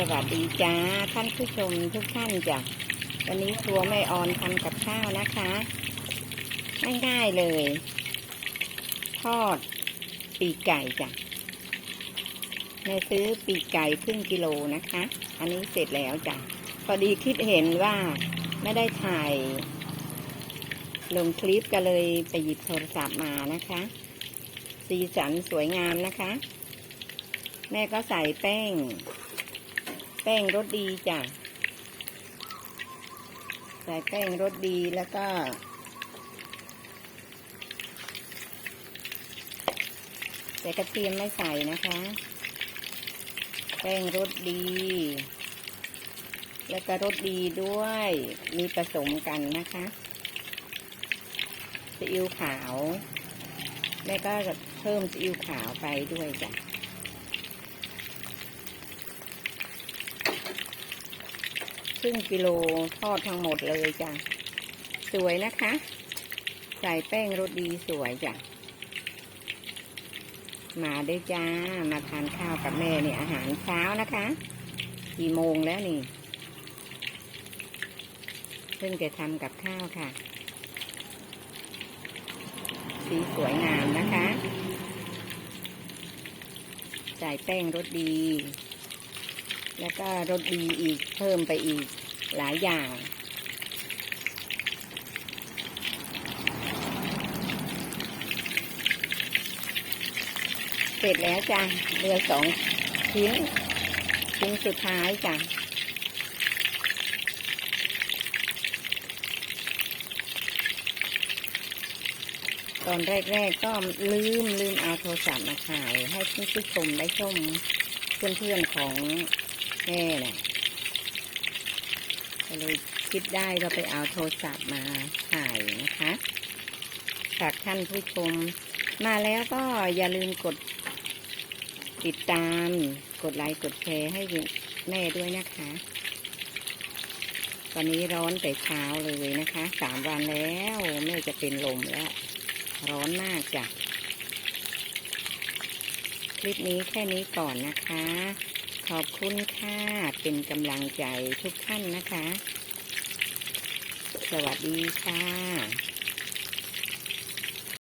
สวัสดีจ้าท่านผู้ชมทุกท่านจ้ะวันนี้ครัวแม่ออนทำกับข้าวนะคะง่ายๆเลย ทอดปีกไก่จ้ะแม่ซื้อปีกไก่ครึ่งกิโลนะคะ อันนี้เสร็จแล้วจ้ะพอดีคิดเห็นว่าไม่ได้ถ่ายลงคลิปก็เลยไปหยิบโทรศัพท์มานะคะ สีสันสวยงามนะคะ แม่ก็ใส่แป้ง แป้งรสดีจ้ะใส่แป้งรสดีแล้วก็แต่กระเทียมไม่ใส่นะคะ แป้งรสดี แล้วก็รสดีด้วย มีผสมกันนะคะซีอิ๊วขาวแม่ก็เพิ่มซีอิ๊วขาวไปด้วยจ้ะ รึ่งกิโลทอดทั้งหมดเลยจ้ะ สวยนะคะ ใส่แป้งรสดีสวยจ้ะ มาด้วยจ้า มาทานข้าวกับแม่เนี่ยอาหารเช้านะคะ กี่โมงแล้วนี่ เพิ่งจะทำกับข้าวค่ะ สีสวยงามนะคะ ใส่แป้งรสดี แล้วก็รสดีอีกเพิ่มไปอีกหลายอย่างเสร็จแล้วจ้ะเหลือสองชิ้น ชิ้นสุดท้ายจ้ะตอนแรกๆก็ลืมลืมเอาโทรศัพท์มาถ่าย ให้ท่านผู้ชมได้ชมเพื่อนๆของ แม่น่ะก็เลยคิดได้ก็ไปเอาโทรศัพท์มาถ่ายนะคะฝากท่านผู้ชม มาแล้วก็อย่าลืมกดติดตาม กดไลค์กดแชร์ให้แม่ด้วยนะคะ วันนี้ร้อนแต่เช้าเลยนะคะ สามวันแล้วแม่จะเป็นลมแล้ว ร้อนมากจ้ะ คลิปนี้แค่นี้ก่อนนะคะ ขอบคุณค่ะ เป็นกำลังใจทุกท่านนะคะ สวัสดีค่ะ